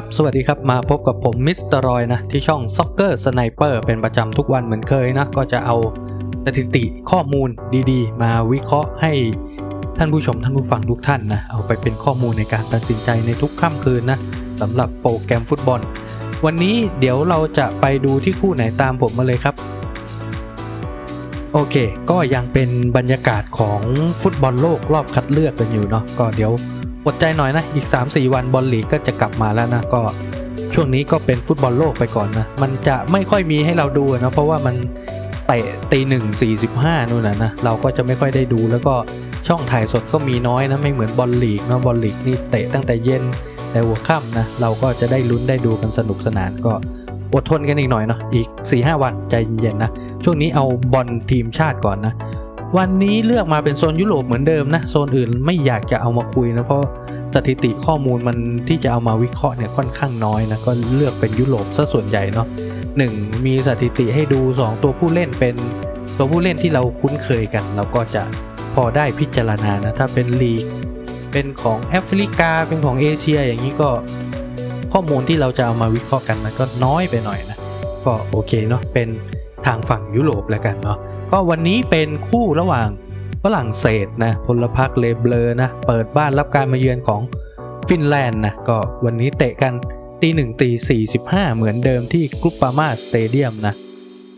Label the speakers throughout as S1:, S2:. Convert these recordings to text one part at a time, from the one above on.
S1: ครับ สวัสดีครับ มาพบกับผมมิสเตอร์รอยนะ ที่ช่อง Soccer Sniper เป็นประจำทุกวันเหมือนเคยนะ ก็จะเอาสถิติข้อมูลดีๆ มาวิเคราะห์ให้ท่านผู้ชมท่านผู้ฟังทุกท่านนะ เอาไปเป็นข้อมูลในการตัดสินใจในทุกค่ำคืนนะสำหรับโปรแกรมฟุตบอล วันนี้เดี๋ยวเราจะไปดูที่คู่ไหนตามผมมาเลยครับ โอเค ก็ยังเป็นบรรยากาศของฟุตบอลโลกรอบคัดเลือกกันอยู่เนาะก็เดี๋ยว อดใจหน่อยนะ อีก 3-4 วันบอลลีกก็จะกลับมาแล้วนะก็ช่วงนี้ก็เป็นฟุตบอลโลกไปก่อนนะ มันจะไม่ค่อยมีให้เราดูนะเพราะว่ามันเตะตีหนึ่งสี่สิบห้านู่นนะนะเราก็จะไม่ค่อยได้ดูแล้วก็ช่องถ่ายสดก็มีน้อยนะไม่เหมือนบอลลีกเนาะบอลลีกนี่เตะตั้งแต่เย็นแต่หัวค่ำนะเราก็จะได้ลุ้นได้ดูกันสนุกสนานก็อดทนกันอีกหน่อยเนาะอีก4-5วันใจเย็นๆนะช่วงนี้เอาบอลทีมชาติก่อนนะ วันนี้เลือกมาเป็นโซนยุโรปเหมือนเดิมนะโซนอื่นไม่อยากจะเอามาคุยนะเพราะสถิติข้อมูลมันที่จะเอามาวิเคราะห์เนี่ยค่อนข้างน้อยนะก็เลือกเป็นยุโรปซะส่วนใหญ่เนาะหนึ่งมีสถิติให้ดู 2 ตัวผู้เล่นเป็นตัวผู้เล่นที่เราคุ้นเคยกัน เราก็จะพอได้พิจารณานะถ้าเป็นลีก เป็นของแอฟริกาเป็นของเอเชียอย่างนี้ก็ข้อมูลที่เราจะเอามาวิเคราะห์กันนะก็น้อยไปหน่อยนะก็โอเคเนาะเป็นทางฝั่งยุโรปแล้วกันเนาะ ก็วันนี้เป็นคู่ระหว่างฝรั่งเศสนะพลพรรคเลเบลนะเปิดบ้านรับการมาเยือนของฟินแลนด์นะก็วันนี้เตะกันตีหนึ่งตีสี่สิบห้าเหมือนเดิมที่กรุปปามาสเตเดียมนะ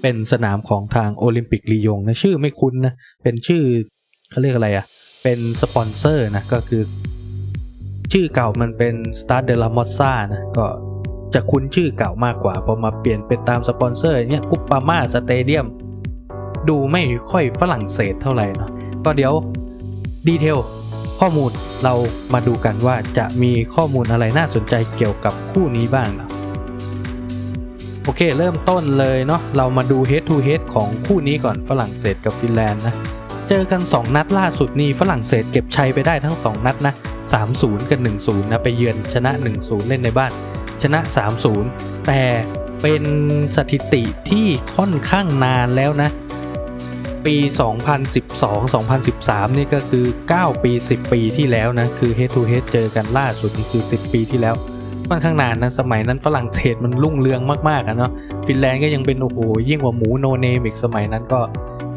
S1: เป็นสนามของทางโอลิมปิกลียงนะชื่อไม่คุ้นนะเป็นชื่อเขาเรียกอะไรอะ่ะเป็นสปอนเซอร์นะก็คือ ชื่อเก่ามันเป็น Stade de la m o s s a นะก็จะคุ้นชื่อเก่ามากกว่าพอมาเปลี่ยนเป็นตามสปอนเซอร์เนี่ยกุปปามาสเตเดียม ดูไม่ค่อยฝรั่งเศสเท่าไหร่เนาะก็เดี๋ยวดีเทลข้อมูลเรามาดูกันว่าจะมีข้อมูลอะไรน่าสนใจเกี่ยวกับคู่นี้บ้างเนาะโอเคเริ่มต้นเลยเนาะเรามาดู head to head ของคู่นี้ก่อนฝรั่งเศสกับฟินแลนด์นะ เจอกัน 2 นัดล่าสุดนี่ฝรั่งเศสเก็บชัยไปได้ทั้ง 2 นัดนะ 3-0 กับ 1-0 นะ ไปเยือนชนะ 1-0 เล่นในบ้าน ชนะ 3-0 แต่เป็นสถิติที่ค่อนข้างนานแล้วนะ ปี 2012-2013 นี่ก็คือ 9 ปี 10 ปีที่แล้วนะ คือ head to head เจอกันล่าสุดนี่คือ 10 ปีที่แล้วค่อนข้างนานนะ สมัยนั้นฝรั่งเศสมันรุ่งเรืองมากๆอะเนาะฟินแลนด์ก็ยังเป็นโอ้โหยิ่งกว่าหมูโนเนมอีกสมัยนั้นก็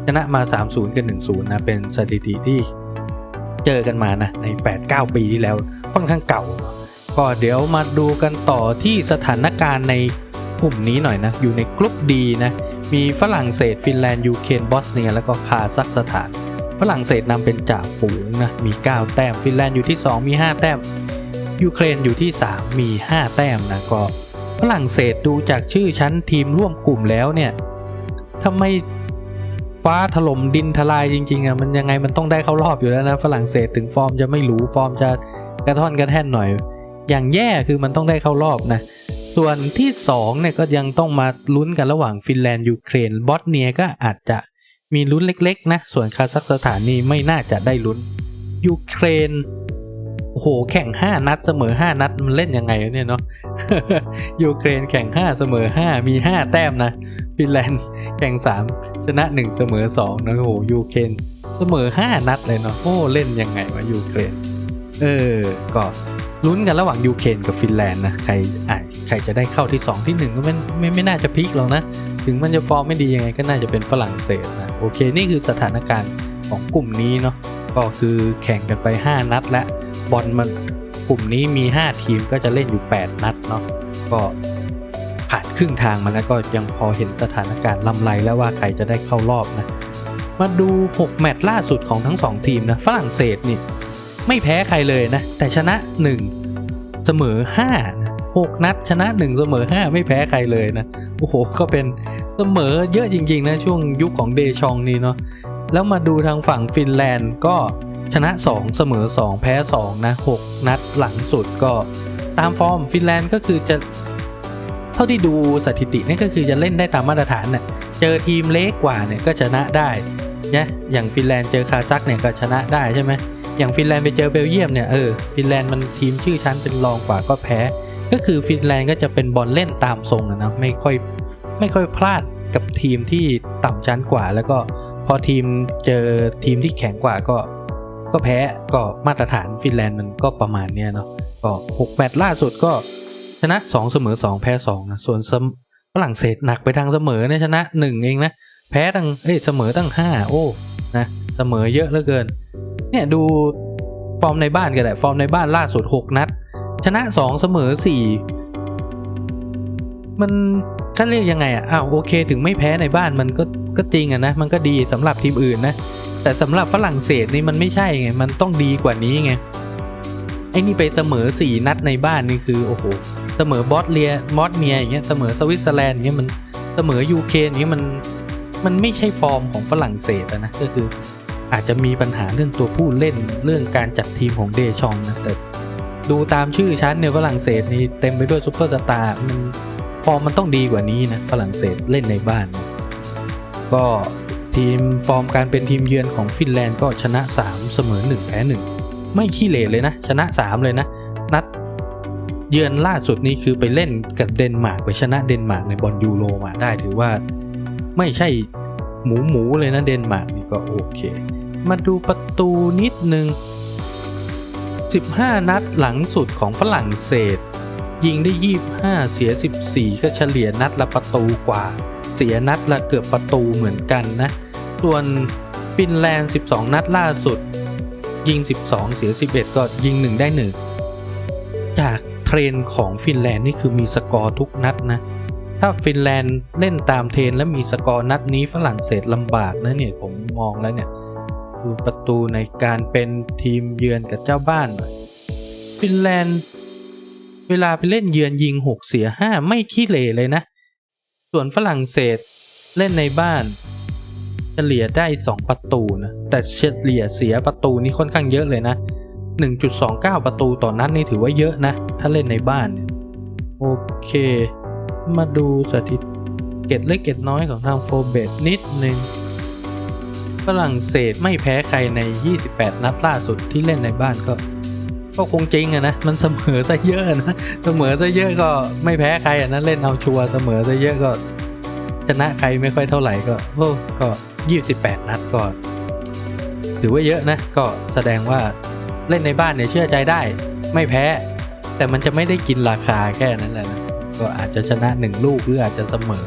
S1: ชนะมา 3-0 กับ1-0นะ เป็นสถิติที่เจอกันมานะ ใน 8-9 ปีที่แล้วค่อนข้างเก่า ก็เดี๋ยวมาดูกันต่อที่สถานการณ์ในกลุ่มนี้หน่อยนะ อยู่ในกลุ่มดีนะ มีฝรั่งเศสฟินแลนด์ยูเครนบอสเนีย แล้วก็คาซัคสถาน ฝรั่งเศสนำเป็นจ่าฝูงนะมี 9 แต้มฟินแลนด์อยู่ที่ 2 มี 5 แต้มยูเครนอยู่ที่ 3 มี 5 แต้มนะก็ฝรั่งเศสดูจากชื่อชั้นทีมร่วมกลุ่มแล้วเนี่ยทำไมฟ้าถล่มดินทลายจริงๆอะมันยังไงมันต้องได้เข้ารอบอยู่แล้วนะฝรั่งเศสถึงฟอร์มจะไม่หรูฟอร์มจะกระท่อนกระแท่นหน่อย อย่างแย่คือมันต้องได้เข้ารอบนะ ส่วนที่2เนี่ยก็ยังต้องมาลุ้นกันระหว่างฟินแลนด์ยูเครนบอสเนียก็อาจจะมีลุ้นเล็กๆนะส่วนคาซัคสถานนี่ไม่น่าจะได้ลุ้นยูเครนโหแข่ง 5 นัดเสมอ 5 นัดมันเล่นยังไงเนี่ยเนาะยูเครนแข่ง 5 เสมอ 5 มี 5 แต้มนะฟินแลนด์แข่ง 3 ชนะ 1 เสมอ2นะโอ้โหยูเครนเสมอ 5 นัดเลยเนาะโอ้เล่นยังไงวะยูเครนเออก็ลุ้นกันระหว่างยูเครนกับฟินแลนด์นะใครอะ ใครจะได้เข้าที่ 2 ที่ 1 ก็ไม่ไม่ไม่น่าจะพลิกหรอกนะ ถึงมันจะฟอร์มไม่ดียังไงก็น่าจะเป็นฝรั่งเศสนะโอเคนี่คือสถานการณ์ของกลุ่มนี้เนาะก็คือแข่งกันไป 5 นัดและบอลมันกลุ่มนี้มี 5 ทีมก็จะเล่นอยู่ 8 นัดเนาะก็ผ่านครึ่งทางมาแล้วก็ยังพอเห็นสถานการณ์ลำไรแล้วว่าใครจะได้เข้ารอบนะมาดู 6 แมตช์ล่าสุดของทั้ง 2 ทีมนะฝรั่งเศสนี่ไม่แพ้ใครเลยนะ แต่ชนะ 1 เสมอ5นะ 6 นัดชนะ 1 เสมอ 5 ไม่แพ้ใครเลยนะ โอ้โห ก็เป็นเสมอเยอะจริงๆนะ ช่วงยุคของเดชองนี่เนาะแล้วมาดูทางฝั่งฟินแลนด์ก็ชนะ 2 เสมอ 2 แพ้ 2 นะ 6 นัดหลังสุดก็ตามฟอร์มฟินแลนด์ก็คือจะ เท่าที่ดูสถิตินี่ก็คือจะเล่นได้ตามมาตรฐานน่ะเจอทีมเล็กกว่าเนี่ยก็ชนะได้นะอย่างฟินแลนด์เจอคาซัคเนี่ยก็ชนะได้ใช่ไหมอย่างฟินแลนด์ไปเจอเบลเยียมเนี่ยเออฟินแลนด์มันทีมชื่อชั้นเป็นรองกว่าก็แพ้ ก็คือฟินแลนด์ก็จะเป็นบอลเล่นตามทรงอะนะไม่ค่อยไม่ค่อยพลาดกับทีมที่ต่ำชั้นกว่า แล้วก็พอทีมเจอทีมที่แข็งกว่าก็ ก็แพ้ก็มาตรฐานฟินแลนด์มันก็ประมาณเนี้ยเนาะก็6แมตช์ล่าสุดก็ชนะสองเสมอสองแพ้สองนะส่วนฝรั่งเศสหนักไปทางเสมอเนี่ยชนะหนึ่งเองนะ แพ้ตั้งเอ้ยเสมอตั้งห้าโอ้นะเสมอเยอะเหลือเกิน เนี่ยดูฟอร์มในบ้านกันแหละฟอร์มในบ้านล่าสุดหกนัด ชนะสองเสมอสี่มันถ้าเรียกยังไงอะอ้าวโอเค ถึงไม่แพ้ในบ้านมันก็ก็จริงอะนะ มันก็ดีสำหรับทีมอื่นนะ แต่สำหรับฝรั่งเศสนี่มันไม่ใช่ไง มันต้องดีกว่านี้ไง ไอ้นี่ไปเสมอสี่นัดในบ้านนี่คือโอ้โห เสมอบอสเลียมอสเนียอย่างเงี้ย เสมอสวิตเซอร์แลนด์อย่างเงี้ยมัน เสมอยูเครนอย่างเงี้ยมัน มันไม่ใช่ฟอร์มของฝรั่งเศสนะ ก็คืออาจจะมีปัญหาเรื่องตัวผู้เล่นเรื่องการจัดทีมของเดชองนะแต่ ดูตามชื่อชั้นเนี่ยฝรั่งเศสนี่เต็มไปด้วยซูเปอร์สตาร์มันฟอร์มมันต้องดีกว่านี้นะฝรั่งเศสเล่นในบ้าน ก็ทีมฟอร์มการเป็นทีมเยือนของฟินแลนด์ก็ชนะ 3 เสมอ 1 แพ้ 1 ไม่ขี้เหร่เลยนะ ชนะ 3 เลยนะ นัดเยือนล่าสุดนี้คือไปเล่นกับเดนมาร์กไปชนะเดนมาร์กในบอลยูโรมาได้ถือว่าไม่ใช่หมูหมูเลยนะเดนมาร์กนี่ก็โอเค มาดูประตูนิดนึง 15 นัดหลังสุดของฝรั่งเศส ยิงได้ 25 เสีย 14 ก็เฉลี่ยนัดละประตูกว่า เสียนัดละเกือบประตูเหมือนกันนะ ส่วนฟินแลนด์ 12 นัดล่าสุด ยิง 12 เสีย 11 ก็ยิง 1 ได้ 1 จากเทรนของฟินแลนด์นี่คือมีสกอร์ทุกนัดนะ ถ้าฟินแลนด์เล่นตามเทรนและมีสกอร์นัดนี้ฝรั่งเศสลำบากนะเนี่ยผมมองแล้วเนี่ย ดูประตูในการเป็นทีมเยือนกับเจ้าบ้านหน่อยฟินแลนด์เวลาไปเล่นเยือนยิง 6 เสีย 5 ไม่ขี้เหร่เลยนะ ส่วนฝรั่งเศสเล่นในบ้าน เฉลี่ยได้ 2 ประตูนะ แต่เฉลี่ยเสียประตูนี่ค่อนข้างเยอะเลยนะ 1.29 ประตูต่อนนัดนี่ถือว่าเยอะนะ ถ้าเล่นในบ้าน โอเค มาดูสถิติเกตเล็กเกตน้อยของทางโฟเบตนิดนึง ฝรั่งเศสไม่แพ้ใครใน 28 นัดล่าสุดที่เล่นในบ้านก็ ก็คงจริงอะนะ มันเสมอซะเยอะนะ เสมอซะเยอะก็ไม่แพ้ใครอะนะ เล่นเอาชัวร์เสมอซะเยอะก็ ชนะใครไม่ค่อยเท่าไหร่ก็โอ้ก็ 28 นัดก็ถือว่าเยอะนะ ก็แสดงว่าเล่นในบ้านเนี่ยเชื่อใจได้ ไม่แพ้ แต่มันจะไม่ได้กินราคาแค่นั้นแหละนะก็อาจจะชนะหนึ่งลูกหรืออาจจะเสมอ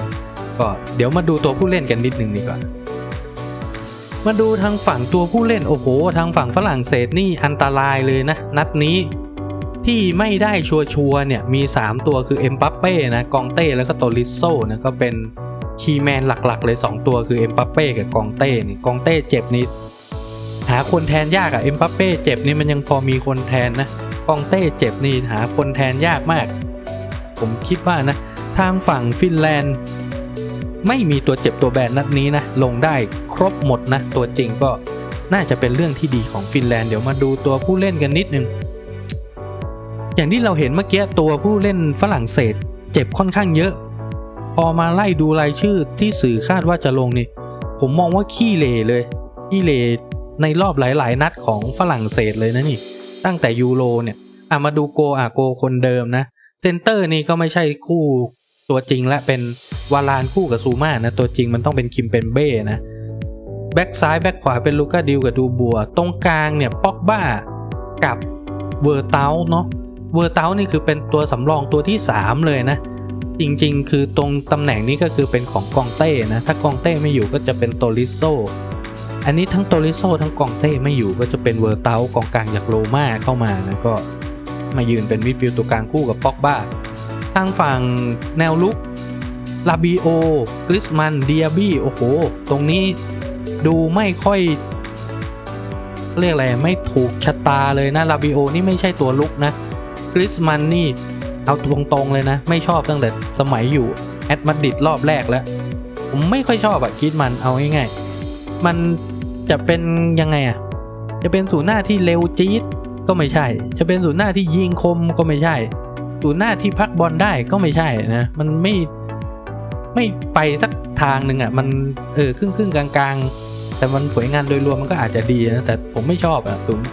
S1: ก็เดี๋ยวมาดูตัวผู้เล่นกันนิดนึงดีกว่า มาดูทางฝั่งตัวผู้เล่นโอ้โห ทางฝั่งฝรั่งเศสนี่อันตรายเลยนะ นัดนี้ที่ไม่ได้ชัวร์เนี่ยมี 3 ตัวคือเอ็มบัปเป้นะกองเต้แล้วก็โตลิโซนะก็เป็นคีย์แมนหลักๆ เลย 2 ตัวคือเอ็มบัปเป้กับกองเต้นี่กองเต้เจ็บนี่หาคนแทนยากอะเอ็มบัปเป้เจ็บนี่มันยังพอมีคนแทนนะกองเต้เจ็บนี่หาคนแทนยากมาก ผมคิดว่านะ ทางฝั่งฟินแลนด์ ไม่มีตัวเจ็บตัวแบนนัดนี้นะลงได้ ครบหมดนะ ตัวจริงก็น่าจะเป็นเรื่องที่ดีของฟินแลนด์เดี๋ยวมาดูตัวผู้เล่นกันนิดนึง อย่างที่เราเห็นเมื่อกี้ตัวผู้เล่นฝรั่งเศส เจ็บค่อนข้างเยอะ พอมาไล่ดูรายชื่อที่สื่อคาดว่าจะลงนี่ ผมมองว่าขี้เลเลยขี้เลในรอบหลาย ๆ นัดของฝรั่งเศสเลยนะนี่ ตั้งแต่ยูโรเนี่ยอะมาดูโกอาโกคนเดิมนะเซนเตอร์นี่ก็ไม่ใช่คู่ตัวจริงและเป็นวาลานคู่กับซูมานะตัวจริงมันต้องเป็นคิมเปนเบ้นะ แบ็กซ้ายแบ็กขวาเป็นลูก้าดิวกับดูบัว ตรงกลางเนี่ยป็อกบ้ากับเวอร์เตาเนาะเวอร์เตานี่คือเป็นตัวสำรองตัวที่ 3 เลยนะ จริงๆ คือตรงตำแหน่งนี้ก็คือเป็นของกองเต้นะ ถ้ากองเต้ไม่อยู่ก็จะเป็นโตลิโซอันนี้ทั้งโตลิโซทั้งกองเต้ไม่อยู่ก็จะเป็นเวอร์เตากองกลางจากโรม่าเข้ามานะก็มายืนเป็นมิดฟิลด์ตัวกลางคู่กับป็อกบ้าทางฝั่งแนวลุกลาบิโอกริสมันเดียบี้โอ้โห ตรงนี้ ดูไม่ค่อยเรียกอะไรไม่ถูกชะตาเลยนะลาบิโอนี่ไม่ใช่ตัวลุกนะกริสมันนี่เอาตรงๆเลยนะ ไม่ชอบตั้งแต่สมัยอยู่แอดมาดิดรอบแรกแล้ว ผมไม่ค่อยชอบอะกริสมันเอาง่ายๆมันจะเป็นยังไงอะจะเป็นศูนย์หน้าที่เร็วจี๊ดก็ไม่ใช่ จะเป็นศูนย์หน้าที่ยิงคมก็ไม่ใช่ศูนย์หน้าที่พักบอลได้ก็ไม่ใช่นะ มันไม่ไม่ไปสักทางหนึ่งอะมันเออครึ่งครึ่งๆกลางๆ แต่มันผลงานโดยรวมมันก็อาจจะดีนะ แต่ผมไม่ชอบอะศูนย์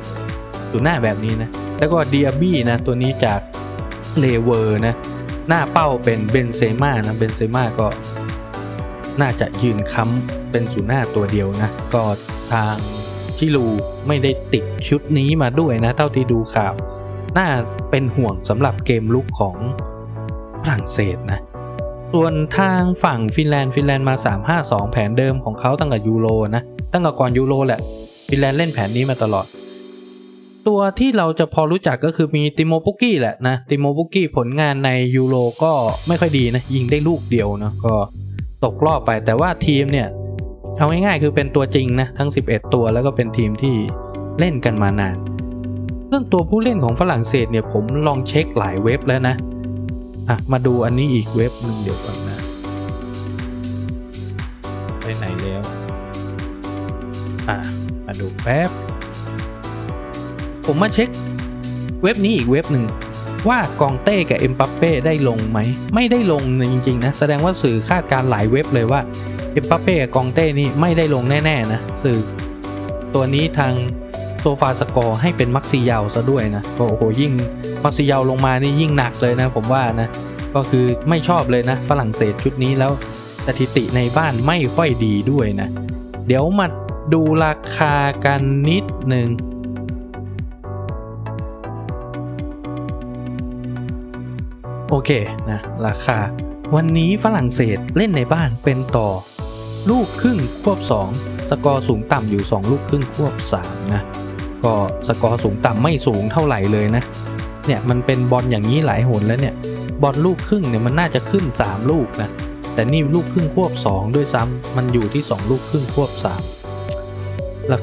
S1: ศูนย์หน้าแบบนี้นะ แล้วก็เดียบี้นะ ตัวนี้จากเลเวอร์นะ หน้าเป้าเป็นเบนเซม่านะเบนเซม่าก็น่าจะยืนค้ำเป็นศูนย์หน้าตัวเดียวนะ ก็ทางชิลูไม่ได้ติดชุดนี้มาด้วยนะ เท่าที่ดูข่าว น่าเป็นห่วงสำหรับเกมลุกของฝรั่งเศสนะ ส่วนทางฝั่งฟินแลนด์ฟินแลนด์มา 3-5-2 แผนเดิมของเขาตั้งแต่ยูโรนะ ตั้งแต่ก่อนยูโรแหละฟินแลนด์เล่นแผนนี้มาตลอด ตัวที่เราจะพอรู้จักก็คือมีติโมปุกี้แหละนะติโมปุกกี้ผลงานในยูโรก็ไม่ค่อยดีนะ ยิงได้ลูกเดียวนะก็ตกรอบไปแต่ว่าทีมเนี่ย เอาง่ายๆคือเป็นตัวจริงนะ ทั้ง 11 ตัวแล้วก็เป็นทีมที่เล่นกันมานาน เรื่องตัวผู้เล่นของฝรั่งเศสเนี่ยผมลองเช็คหลายเว็บแล้วนะอะมาดูอันนี้อีกเว็บหนึ่งเดี๋ยวก่อนนะ ไปไหนแล้ว อะมาดูแป๊บ ผมมาเช็คเว็บนี้อีกเว็บหนึ่งว่ากองเต้กับเอ็มปัปเป้ได้ลงไหม ไม่ได้ลงนะจริงๆนะ แสดงว่าสื่อคาดการ์หลายเว็บเลยว่าเอ็มปัปเป้กับกองเต้นี่ไม่ได้ลงแน่ๆนะสื่อตัวนี้ทางโซฟาสกอร์ให้เป็นมักซิยาวซะด้วยนะโอ้โหยิ่งมักซิยาวลงมานี่ยิ่งหนักเลยนะ ผมว่านะ ก็คือไม่ชอบเลยนะ ฝรั่งเศสชุดนี้แล้วสถิติในบ้านไม่ค่อยดีด้วยนะ เดี๋ยวมา ดูราคากันนิดหนึ่งโอเคนะราคา วันนี้ฝรั่งเศสเล่นในบ้านเป็นต่อ ลูกครึ่งควบ 2 สกอร์สูงต่ำอยู่ 2 ลูกครึ่งควบ 3 นะ ก็สกอร์สูงต่ำไม่สูงเท่าไหร่เลยนะ เนี่ยมันเป็นบอลอย่างนี้หลายหนแล้วเนี่ยบอลลูกครึ่งเนี่ยมันน่าจะขึ้น 3 ลูกนะแต่นี่ลูกครึ่งควบ 2 ด้วยซ้ำมันอยู่ที่ 2 ลูกครึ่งควบ 3 รา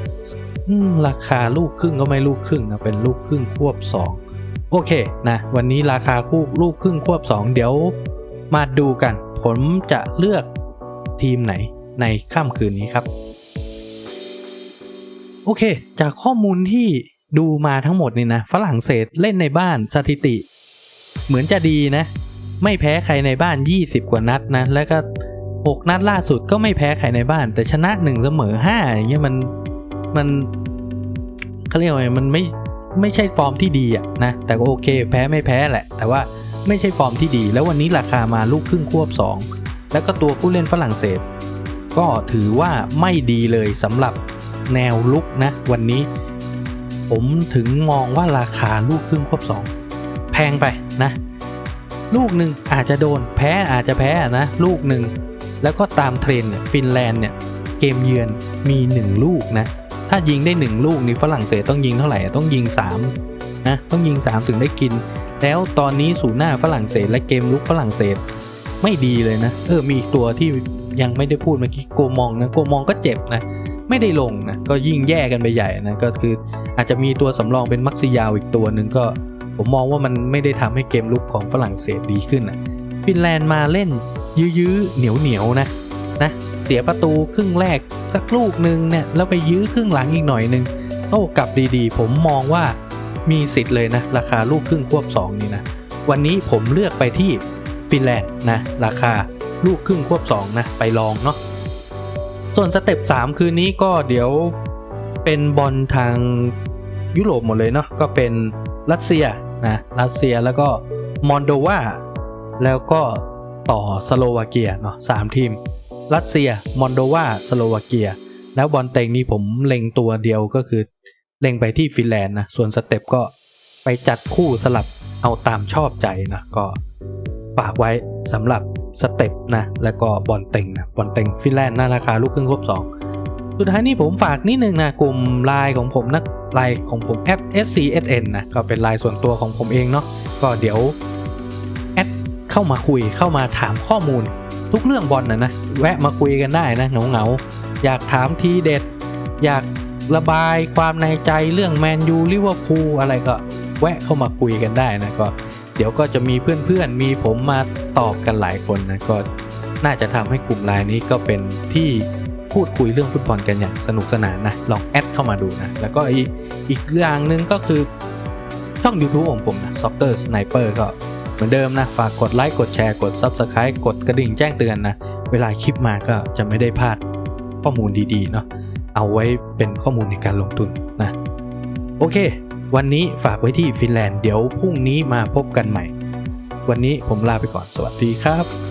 S1: ราคาลูกครึ่งก็ไม่ลูกครึ่งนะเป็นลูกครึ่งควบ 2 โอเคนะวันนี้ราคาคู่ลูกครึ่งควบ 2 เดี๋ยวมาดูกัน ผมจะเลือกทีมไหนในค่ำคืนนี้ครับ โอเค จากข้อมูลที่ดูมาทั้งหมดนี่นะฝรั่งเศสเล่นในบ้านสถิติ เหมือนจะดีนะ ไม่แพ้ใครในบ้าน 20 กว่านัดนะ แล้วก็ 6 นัดล่าสุดก็ไม่แพ้ใครในบ้าน แต่ชนะ 1 เสมอ 5 อย่างเงี้ยมัน มันเขาเรียกว่าไงมันไม่ไม่ใช่ฟอร์มที่ดีอะนะแต่ก็โอเค แพ้ไม่แพ้แหละ แต่ว่าไม่ใช่ฟอร์มที่ดี แล้ววันนี้ราคามาลูกครึ่งควบ 2 แล้วก็ตัวผู้เล่นฝรั่งเศส ก็ถือว่าไม่ดีเลยสำหรับแนวลุกนะ วันนี้ ผมถึงมองว่าราคาลูกครึ่งควบ 2 แพงไปนะ ลูกหนึ่งอาจจะโดนแพ้อาจจะแพ้นะ ลูกหนึ่งแล้วก็ตามเทรนเนี่ยฟินแลนด์เนี่ยเกมเยือนมี 1 ลูกนะ ถ้ายิงได้ 1 ลูกนี่ฝรั่งเศสต้องยิงเท่าไหร่ต้องยิง3นะต้องยิง 3 ถึงได้กิน แล้วตอนนี้สูหน้าฝรั่งเศสและเกมลุกฝรั่งเศสไม่ดีเลยนะ เออมีตัวที่ยังไม่ได้พูดเมื่อกี้โกมองนะโกมองก็เจ็บนะ ไม่ได้ลงนะ ก็ยิ่งแย่กันไปใหญ่นะ ก็คืออาจจะมีตัวสำรองเป็นมักซิยาวอีกตัวหนึ่งก็ ผมมองว่ามันไม่ได้ทำให้เกมลุกของฝรั่งเศสดีขึ้นนะฟินแลนด์มาเล่นยื้อๆเหนียวเหนียวๆนะ นะ เสียประตูครึ่งแรกสักลูกหนึ่งเนี่ยแล้วไปยื้อครึ่งหลังอีกหน่อยหนึ่งโต้กลับดีๆ ผมมองว่ามีสิทธิ์เลยนะ ราคาลูกครึ่งควบ 2 นี่นะ วันนี้ผมเลือกไปที่ฟินแลนด์นะ ราคาลูกครึ่งควบ 2 นะ ไปลองเนาะส่วนสเต็ป 3 คืนนี้ก็เดี๋ยวเป็นบอลทางยุโรปหมดเลยเนาะก็เป็นรัสเซียนะรัสเซียแล้วก็มอนโดวาแล้วก็ต่อสโลวาเกียเนาะสามทีม รัสเซีย มอนโดวาสโลวาเกีย แล้วบอลเต็งนี้ผมเล็งตัวเดียวก็คือเล็งไปที่ฟินแลนด์นะ ส่วนสเต็ปก็ไปจัดคู่สลับเอาตามชอบใจนะก็ฝากไว้สำหรับสเต็ปนะ แล้วก็บอลเต็งนะบอลเต็งฟินแลนด์นะราคาลูกครึ่งครบ2สุดท้ายนี้ผมฝากนิดนึงนะกลุ่มไลน์ของผมนะไลน์ของผมแอป SCSN นะก็เป็นไลน์ส่วนตัวของผมเองเนาะก็เดี๋ยว เข้ามาคุยเข้ามาถามข้อมูล ทุกเรื่องบอลนะนะแวะมาคุยกันได้นะเหงาเหงาอยากถามทีเด็ด อยากระบายความในใจเรื่องแมนยูลิเวอร์พูลอะไรก็แวะเข้ามาคุยกันได้นะก็ เดี๋ยวก็จะมีเพื่อนๆมีผมมาตอบกันหลายคนนะก็น่าจะทำให้กลุ่มไลน์นี้ก็เป็นที่พูดคุยเรื่องฟุตบอลกันอย่างสนุกสนานนะลองแอดเข้ามาดูนะแล้วก็อีกอีกอย่างหนึ่งก็คือช่อง YouTube ของผมนะ Soccer Sniper ก็ มือนเดิมนะ ฝากกดไลค์กดแชร์กด Subscribe กดกระดิ่งแจ้งเตือนนะ เวลาคลิปมาก็จะไม่ได้พลาดข้อมูลดีๆเนาะเอาไว้เป็นข้อมูลในการลงทุนนะ โอเค วันนี้ฝากไว้ที่ฟินแลนด์เดี๋ยวพรุ่งนี้มาพบกันใหม่ วันนี้ผมลาไปก่อนสวัสดีครับ